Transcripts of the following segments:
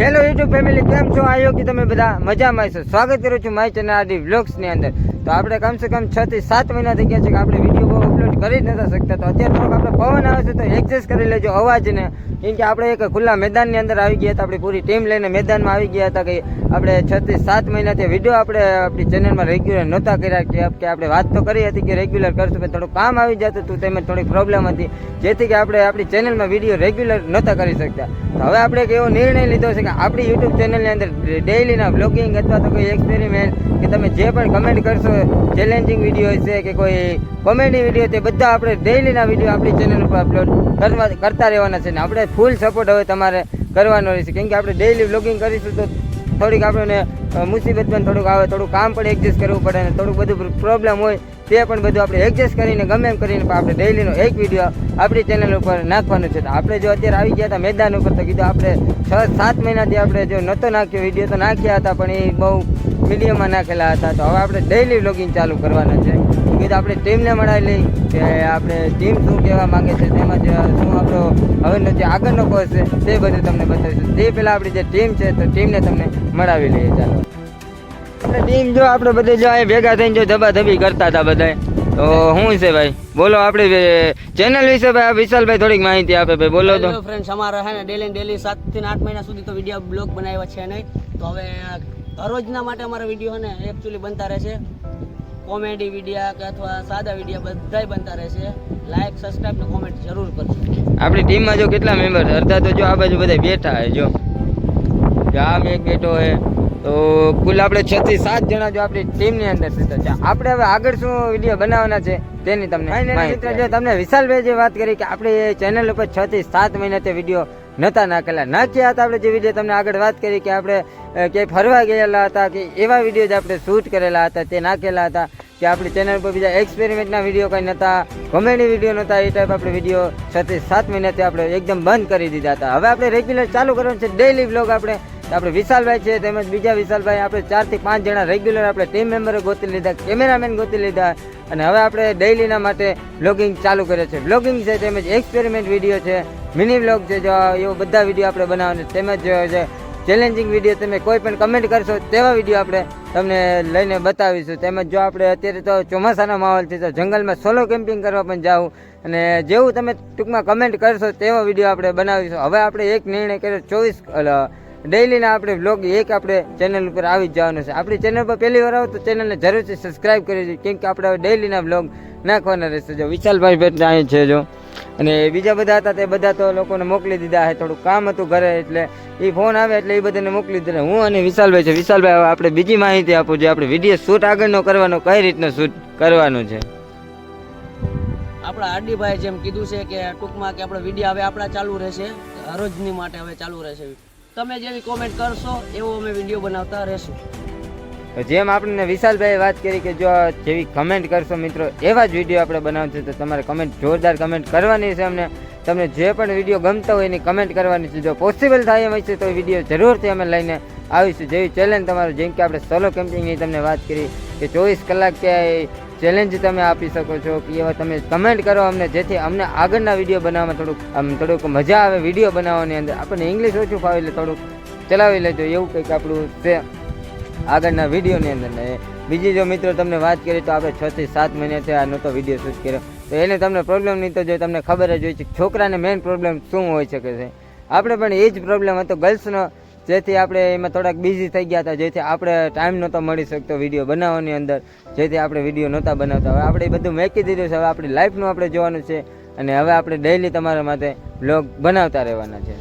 Hello YouTube family કેમ છો? આ યોગી તમે બધા મજામાં છો સ્વાગત કરું છું મારી ચેનલ આડી વ્લોગ્સની અંદર. તો આપણે કમસે કમ છ થી સાત મહિના થઈ ગયા છે કે આપણે વીડિયો બહુ અપલોડ કરી જ નતા શકતા. તો અત્યારે થોડોક આપણે પવન આવે છે તો એડજસ્ટ કરી લેજો અવાજને. કેમ કે આપણે એક ખુલ્લા મેદાનની અંદર આવી ગયા હતા, આપણી પૂરી ટીમ લઈને મેદાનમાં આવી ગયા હતા કે આપણે છત્રીસ સાત મહિનાથી વીડિયો આપણે આપણી ચેનલમાં રેગ્યુલર નહોતા કર્યા કે આપણે વાત તો કરી હતી કે રેગ્યુલર કરશું, પણ થોડું કામ આવી જતું હતું તેમજ થોડીક પ્રોબ્લેમ હતી, જેથી કે આપણે આપણી ચેનલમાં વીડિયો રેગ્યુલર નહોતા કરી શકતા. તો હવે આપણે એક એવો નિર્ણય લીધો છે કે આપણી યુટ્યુબ ચેનલની અંદર ડેઇલીના બ્લોગિંગ અથવા તો કોઈ એક્સપેરિમેન્ટ કે તમે જે પણ કમેન્ટ કરશો ચેલેન્જિંગ વીડિયો છે કે કોઈ કોમેડી વીડિયો તે બધા આપણે ડેઇલીના વીડિયો આપણી ચેનલ ઉપર અપલોડ કરવા કરતા રહેવાના છે ને આપણે ફૂલ સપોર્ટ હવે તમારે કરવાનો રહેશે. કેમ કે આપણે ડેઇલી બ્લોગિંગ કરીશું તો થોડીક આપણને મુસીબત પણ થોડુંક આવે, થોડું કામ પણ એડજસ્ટ કરવું પડે અને થોડુંક બધું પ્રોબ્લેમ હોય તે પણ બધું આપણે એડજસ્ટ કરીને, ગમે એમ કરીને પણ આપણે ડેઈલીનો એક વીડિયો આપણી ચેનલ ઉપર નાખવાનો છે. આપણે જો અત્યારે આવી ગયા હતા મેદાન ઉપર, તો કીધું આપણે છ સાત મહિનાથી આપણે જો નહોતો નાખ્યો વીડિયો તો નાખ્યા હતા, પણ એ બહુ મીડિયમમાં નાખેલા હતા. તો હવે આપણે ડેઈલી વ્લોગિંગ ચાલુ કરવાના છે. તો આપણે ટીમને મળાવી લઈ કે આપણે ટીમ શું કહેવા માંગે છે તેમજ શું આપણો હવેનો જે આગળનો કોર્સ છે, તે બધું તમને બતાવીશું. તે પહેલાં આપણી જે ટીમ છે, તો ટીમને તમને મળાવી લઈએ. ચાલો. આપણે ટીમ જો આપણે બધે જો અહીં ભેગા થઈને જો ધબાધબી કરતા હતા બધાય તો શું છે ભાઈ? બોલો આપણે ચેનલ વિશે ભાઈ વિશાલભાઈ થોડીક માહિતી આપે ભાઈ, બોલો તો. ફ્રેન્ડ્સ અમારા હે ને ડેલી ડેલી સાતથી આઠ મહિના સુધી તો વીડિયો બ્લોગ બનાવ્યા છે નહીં. તો હવે દરરોજના માટે અમારા વીડિયો ને એકચ્યુઅલી બનતા રહેશે કોમેડી વિડીયા કે અથવા સાદા વિડીયા બધાય બનતા રહેશે. લાઈક સબસ્ક્રાઇબ ને કોમેન્ટ જરૂર કરજો. આપણી ટીમમાં જો કેટલા મેમ્બર અડધા તો જો આ બાજુ બધા બેઠા હે જો. જો આમ એક બેઠો હે તો કુલ આપણે છ થી સાત જણા જો આપણી ટીમની અંદર છે. આપણે હવે આગળ શું વીડિયો બનાવવાના છે તેની તમને મિત્ર જો તમને વિશાલભાઈ જે વાત કરી કે આપણે ચેનલ ઉપર છ થી સાત મહિનાથી વીડિયો નહોતા નાખેલા. નાખ્યા હતા આપણે જે વીડિયો તમને આગળ વાત કરી કે આપણે ક્યાંય ફરવા ગયેલા હતા કે એવા વીડિયો જ આપણે શૂટ કરેલા હતા, તે નાખેલા હતા કે આપણી ચેનલ પર બીજા એક્સપેરિમેન્ટના વીડિયો કંઈ નહોતા કોમેડી વીડિયો નહોતા, એ ટાઈપ આપણે વીડિયો છ થી સાત મહિનાથી આપણે એકદમ બંધ કરી દીધા હતા. હવે આપણે રેગ્યુલર ચાલુ કરવાનું છે. ડેઈલી બ્લોગ આપણે આપણે વિશાલભાઈ છે, તેમજ બીજા વિશાલભાઈ, આપણે ચારથી પાંચ જણા રેગ્યુલર આપણે ટીમ મેમ્બરો ગોતી લીધા કેમેરામેન ગોતી લીધા, અને હવે આપણે ડેઇલીના માટે બ્લોગિંગ ચાલુ કરે છે. બ્લોગિંગ છે, તેમજ એક્સપેરિમેન્ટ વીડિયો છે મિની બ્લોગ છે એવો બધા વીડિયો આપણે બનાવવાના તેમજ ચેલેન્જિંગ વીડિયો તમે કોઈ પણ કમેન્ટ કરશો, તેવા વીડિયો આપણે તમને લઈને બતાવીશું. તેમજ, જો આપણે અત્યારે તો ચોમાસાનો માહોલ છે, તો જંગલમાં સોલો કેમ્પિંગ કરવા પણ જાઉં, અને જેવું તમે ટૂંકમાં કમેન્ટ કરશો, તેવો વીડિયો આપણે બનાવીશું. હવે આપણે એક નિર્ણય કર્યો, ચોવીસ ડેઈલીના આપણે બ્લોગ એક આપણે ચેનલ ઉપર આવી જ જવાનું છે. આપણી ચેનલ પર પહેલી વાર આવો તો ચેનલને જરૂરથી સબસ્ક્રાઈબ કરી દેજો, કેમ કે આપણે હવે ડેઈલીના બ્લોગ નાખવાના રહેશે જો. વિશાલભાઈ ભેટ અહીં છે જો. અને બીજા બધા હતા તે બધા તો લોકોને મોકલી દીધા છે. થોડું કામ હતું ઘરે એટલે એ ફોન આવે એટલે એ બધાને મોકલી દીધા હું અને વિશાલભાઈ છે. વિશાલભાઈ, હવે આપણે બીજી માહિતી આપું જે આપણે વીડિયો શૂટ આગળનો કરવાનો, કઈ રીતનો શૂટ કરવાનું છે? આપણા આરડીભાઈ જેમ કીધું છે કે ટૂંકમાં કે આપણો વીડિયો હવે આપણા ચાલુ રહેશે. હરોજની માટે હવે ચાલુ રહેશે. તમે જેવી કોમેન્ટ કરશો, એવો અમે વીડિયો બનાવતા રહેશું. તો જેમ આપણને વિશાલભાઈએ વાત કરી કે જો જેવી કમેન્ટ કરશો મિત્રો, એવા જ વીડિયો આપણે બનાવશું, તો તમારે કમેન્ટ જોરદાર કમેન્ટ કરવાની છે અમને. તમને જે પણ વીડિયો ગમતા હોય એની કમેન્ટ કરવાની છે. જો પોસિબલ થાય એમ હશે તો વીડિયો જરૂરથી અમે લઈને આવીશું. જેવી ચેલેન્જ તમારું, જેમ કે આપણે સોલો કેમ્પિંગની તમને વાત કરી કે ચોવીસ કલાક કે ચેલેન્જ તમે આપી શકો છો કે એવા તમે કમેન્ટ કરો અમને, જેથી અમને આગળના વીડિયો બનાવવામાં થોડુંક, આમ થોડુંક મજા આવે વીડિયો બનાવવાની અંદર. આપણને ઇંગ્લિશ ઓછું ફાવે એટલે થોડુંક ચલાવી લેજો. એવું કંઈક આપણું છે આગળના વિડીયોની અંદર. ને બીજી જો મિત્રો તમને વાત કરીએ તો આપણે છ થી સાત મહિનાથી આ નહોતો વીડિયો શૂટ કર્યો. તો એને તમને પ્રોબ્લેમ નહીં તો જો તમને ખબર જ હોય છે છોકરાને મેઇન પ્રોબ્લેમ શું હોઈ શકે છે. આપણે પણ એ જ પ્રોબ્લેમ હતો. ગર્લ્સનો જેથી આપણે એમાં થોડાક બિઝી થઈ ગયા હતા, જેથી આપણે ટાઈમ નહોતો મળી શકતો વીડિયો બનાવવાની અંદર, જેથી આપણે વીડિયો નહોતા બનાવતા. હવે આપણે બધું મેકી દીધું છે, હવે આપણી લાઈફનું આપણે જોવાનું છે અને હવે આપણે ડેઈલી તમારા માટે બ્લોગ બનાવતા રહેવાના છે.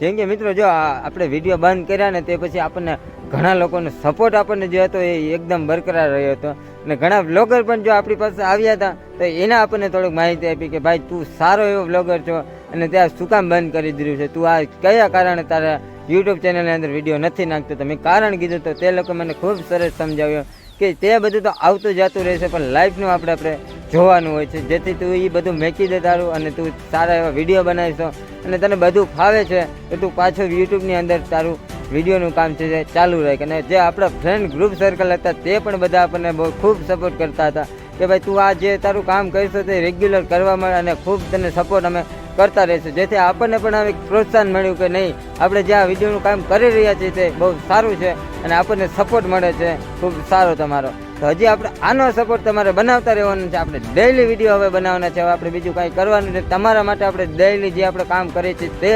જેમ કે મિત્રો, જો આપણે વીડિયો બંધ કર્યા ને તે પછી આપણને ઘણા લોકોનો સપોર્ટ આપણને જે હતો એ એકદમ બરકરાર રહ્યો હતો. અને ઘણા બ્લોગર પણ જો આપણી પાસે આવ્યા હતા, તો એના આપણને થોડીક માહિતી આપી કે, ભાઈ, તું સારો એવો બ્લોગર છો અને ત્યાં શું કામ બંધ કરી દીધું છે? તું આ કયા કારણે તારા યુટ્યુબ ચેનલની અંદર વીડિયો નથી નાખતો? મેં કારણ કીધું તો તે લોકો મને ખૂબ સરસ સમજાવ્યો કે તે બધું તો આવતું જતું રહેશે, પણ લાઈફનું આપણે આપણે જોવાનું હોય છે. જેથી તું એ બધું મેકી દે તારું અને તું સારા એવા વીડિયો બનાવીશો. અને તને બધું ફાવે છે, તો તું પાછો યુટ્યુબની અંદર તારું વિડીયોનું કામ છે, જે ચાલુ રહે અને જે આપણા ફ્રેન્ડ ગ્રુપ સર્કલ હતા, તે પણ બધા આપણને બહુ ખૂબ સપોર્ટ કરતા હતા. કે ભાઈ તું આ જે તારું કામ કરીશો તે રેગ્યુલર કરવા મળે અને ખૂબ તને સપોર્ટ અમે કરતા રહીશું. જેથી આપણને પણ હવે પ્રોત્સાહન મળ્યું કે નહીં, આપણે જે આ વિડીયોનું કામ કરી રહ્યા છીએ તે બહુ સારું છે અને આપણને સપોર્ટ મળે છે. ખૂબ સારો તમારો. તો હજી આપણે આનો સપોર્ટ તમારે બનાવતા રહેવાનો છે. આપણે ડેઈલી વીડિયો હવે બનાવવાના છે. હવે આપણે બીજું કાંઈ કરવાનું છે તમારા માટે આપણે ડેઈલી જે આપણે કામ કરીએ છીએ તે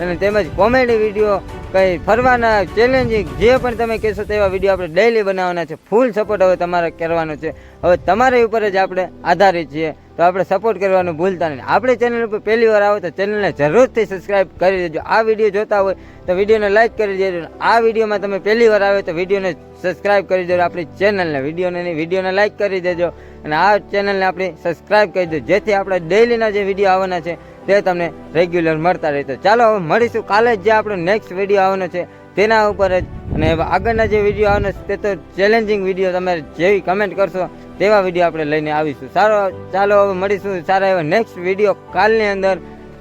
અને તેમજ કોમેડી વીડિયો કંઈ ફરવાના ચેલેન્જિંગ જે પણ તમે કહેશો તેવા વીડિયો આપણે ડેઈલી બનાવવાના છે. ફૂલ સપોર્ટ હવે તમારે કરવાનો છે. હવે તમારી ઉપર જ આપણે આધારિત છીએ. તો આપણે સપોર્ટ કરવાનું ભૂલતા નહીં. આપણે ચેનલ ઉપર પહેલી વાર આવો તો ચેનલને જરૂરથી સબસ્ક્રાઈબ કરી દેજો. આ વીડિયો જોતા હોય તો વિડીયોને લાઇક કરી દેજો. આ વિડીયોમાં તમે પહેલી વાર આવે તો વિડીયોને સબસ્ક્રાઇબ કરી દેજો. આપણી ચેનલને વિડીયોને નહીં વિડીયોને લાઇક કરી દેજો. અને આ ચેનલને આપણી સબસ્ક્રાઈબ કરી દેજો. જેથી આપણે ડેઈલીના જે વીડિયો આવવાના છે, તે તમને રેગ્યુલર મળતા રહેતો ચાલો હવે મળીશું કાલે જે આપણો નેક્સ્ટ વીડિયો આવવાનો છે, તેના ઉપર જ. અને આગળના જે વીડિયો આવવાનો છે, તે તો ચેલેન્જિંગ વીડિયો તમે જેવી કમેન્ટ કરશો તેવા વીડિયો આપણે લઈને આવીશું. સારો, ચાલો હવે મળીશું સારા એવા નેક્સ્ટ વીડિયો કાલની અંદર.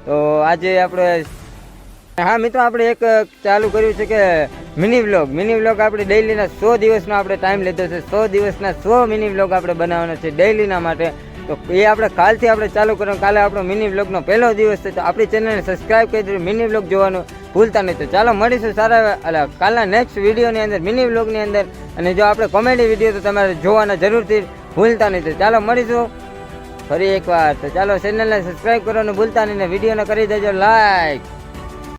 તો આજે આપણે, હા, મિત્રો, આપણે એક ચાલુ કર્યું છે કે મિની વ્લોગ મિની વ્લોગ આપણે ડેઇલીના સો દિવસનો આપણે ટાઈમ લીધો છે. સો દિવસના સો મિની વ્લોગ આપણે બનાવવાના છે ડેઇલીના માટે. તો એ આપણે કાલથી આપણે ચાલુ કરવાનું. કાલે આપણો મિની વ્લોગનો પહેલો દિવસ છે. તો આપણી ચેનલને સબસ્ક્રાઇબ કરી દીધું મિની વ્લોગ જોવાનું ભૂલતા નહીં. તો ચાલો મળીશું સારા એટલે કાલના નેક્સ્ટ વિડીયોની અંદર મિની વ્લોગની અંદર. અને જો આપણે કોમેડી વીડિયો તો તમારે જોવાના જરૂરથી ભૂલતા નહીં. તો ચાલો મળીશું. ફરી એકવાર. તો ચાલો ચેનલને સબસ્ક્રાઇબ કરવાનું ભૂલતા નહીં ને વિડીયોને કરી દેજો. લાઈક